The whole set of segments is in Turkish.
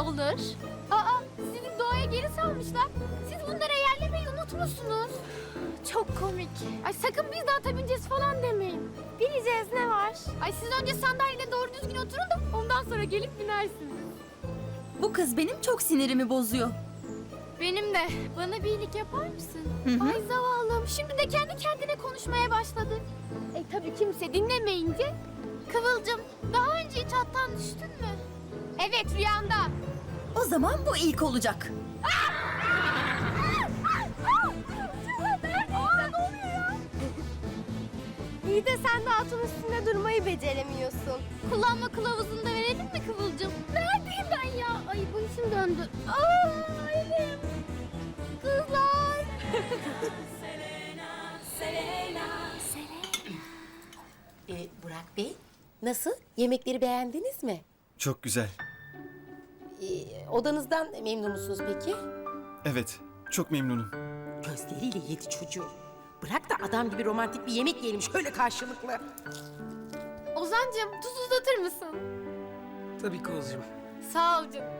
Olur. Aa, sizi doğaya geri salmışlar. Siz bunlara yerlemeyi unutmuşsunuz. Çok komik. Ay sakın biz de ata bineceğiz falan demeyin. Bineceğiz ne var? Ay siz önce sandalyede doğru düzgün oturun da ondan sonra gelip binersiniz. Bu kız benim çok sinirimi bozuyor. Benim de. Bana bir iyilik yapar mısın? Hı hı. Ay zavallım. Şimdi de kendi kendine konuşmaya başladı. E tabii kimse dinlemeyince. Kıvılcım, daha önce hiç attan düştün mü? Evet, rüyamda. O zaman bu ilk olacak. İyi de sen de atın üstünde durmayı beceremiyorsun. Kullanma kılavuzunu da verelim mi Kıvılcım? Neredeyim ben ya? Ay başım döndü. Aa, elim. Kızlar. Ee, Burak Bey, nasıl? Yemekleri beğendiniz mi? Çok güzel. Ee, odanızdan memnun musunuz peki? Evet, çok memnunum. Gözleriyle yedi çocuğu. Bırak da adam gibi romantik bir yemek yiyelim şöyle karşılıklı. Ozancığım tuz uzatır mısın? Tabii Kıvılcım. Sağ ol canım.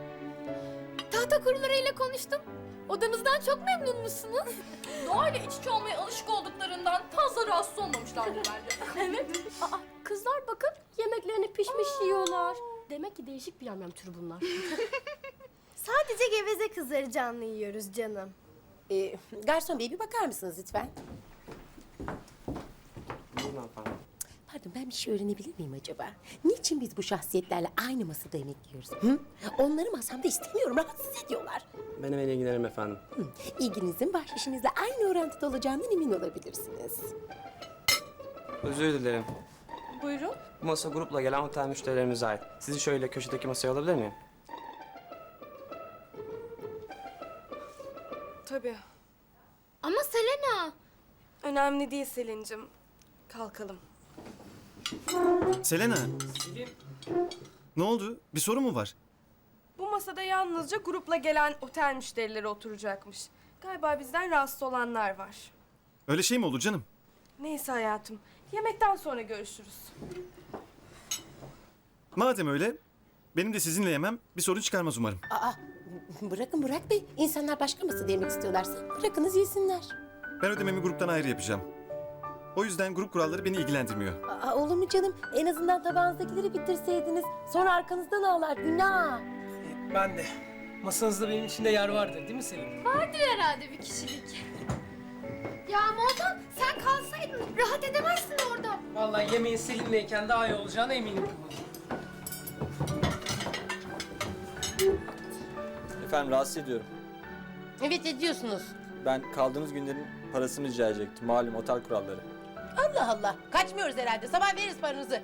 Tahta kurularıyla konuştum. Odanızdan çok memnun musunuz? Doğayla iç içe olmaya alışık olduklarından fazla rahatsız olmamışlardır bence. Evet. Aa, kızlar bakın yemeklerini pişmiş yiyorlar. Demek ki değişik bir yamyam türü bunlar. Sadece geveze kızları canlı yiyoruz canım. Ee, garson bey bir bakar mısınız lütfen? Buyurun hanımefendi. Pardon ben bir şey öğrenebilir miyim acaba? Niçin biz bu şahsiyetlerle aynı masada yemek yiyoruz? Hı? Onları masamda istemiyorum, rahatsız ediyorlar. Ben hemen ilgilenirim efendim. Hı. İlginizin bahşişinizle aynı orantıda olacağından emin olabilirsiniz. Özür dilerim. Buyurun. Bu masa grupla gelen otel müşterilerimize ait. Sizi şöyle köşedeki masaya alabilir miyim? Tabii. Ama Selena. Önemli değil Selin'cim. Kalkalım. Selena. Ne oldu? Bir sorun mu var? Bu masada yalnızca grupla gelen otel müşterileri oturacakmış. Galiba bizden rahatsız olanlar var. Öyle şey mi olur canım? Neyse hayatım. Yemekten sonra görüşürüz. Madem öyle, benim de sizinle yemem bir sorun çıkarmaz umarım. Aa, bırakın Burak Bey. İnsanlar başka masada yemek istiyorlarsa bırakınız yesinler. Ben ödememi gruptan ayrı yapacağım. O yüzden grup kuralları beni ilgilendirmiyor. Aa, olur mu canım? En azından tabağınızdakileri bitirseydiniz. Sonra arkanızdan ağlar. Günah. Ben de. Masanızda benim için de yer vardır değil mi Selin? Vardır herhalde bir kişilik. Ya kalsaydın rahat edemezsin orada. Vallahi yemeğin Selin'leyken daha iyi olacağına eminim. Efendim rahatsız ediyorum. Evet ediyorsunuz. Ben kaldığınız günlerin parasını rica edecektim. Malum otel kuralları. Allah Allah. Kaçmıyoruz herhalde. Sabah veririz paranızı.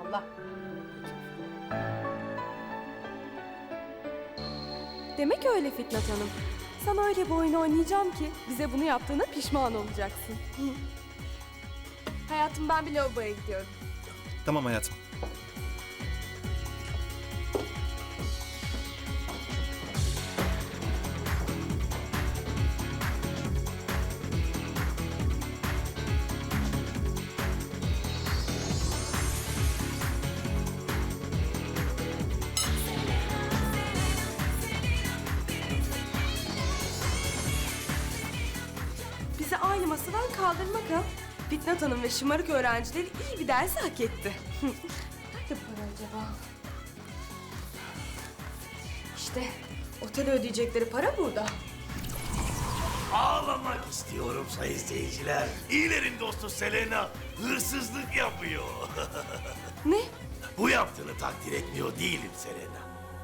Allah Allah. Demek öyle Fitnat Hanım. Sana öyle bir oyun oynayacağım ki bize bunu yaptığına pişman olacaksın. Hayatım ben bir lavaboya gidiyorum. Tamam hayatım. Bizi aynı masadan kaldırmak ha. Fitnat Hanım ve şımarık öğrencileri iyi bir dersi hak etti. Nerede para acaba? İşte otele ödeyecekleri para burada. Ağlamak istiyorum sayın seyirciler. İyilerin dostu Selena hırsızlık yapıyor. Ne? Bu yaptığını takdir etmiyor değilim Selena.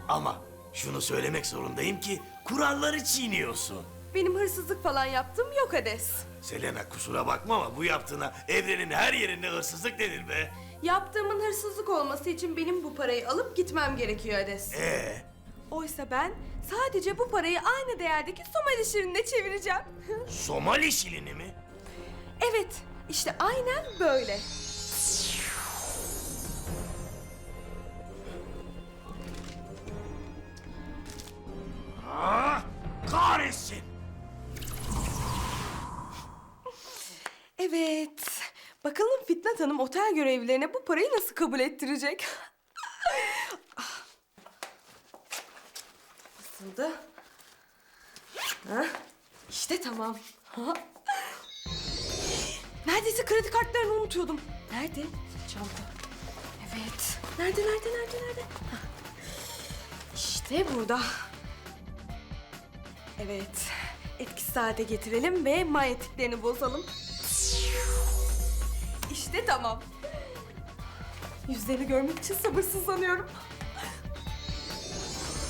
Ama şunu söylemek zorundayım ki kuralları çiğniyorsun. Benim hırsızlık falan yaptığım yok Hades. Selena kusura bakma ama bu yaptığına evrenin her yerinde hırsızlık denir be. Yaptığımın hırsızlık olması için benim bu parayı alıp gitmem gerekiyor Hades. Ee, Oysa ben sadece bu parayı aynı değerdeki Somali şirinine çevireceğim. Somali şilini mi? evet, işte aynen böyle. Hanım otel görevlilerine bu parayı nasıl kabul ettirecek? Nasıldı? Ha? İşte tamam. Ha? Neredeyse kredi kartlarını unutuyordum. Nerede? Çanta. Evet. Nerede, nerede, nerede, nerede? İşte burada. Evet. Etkisiz hale getirelim ve manyetiklerini bozalım. İşte tamam. Yüzlerini görmek için sabırsızlanıyorum.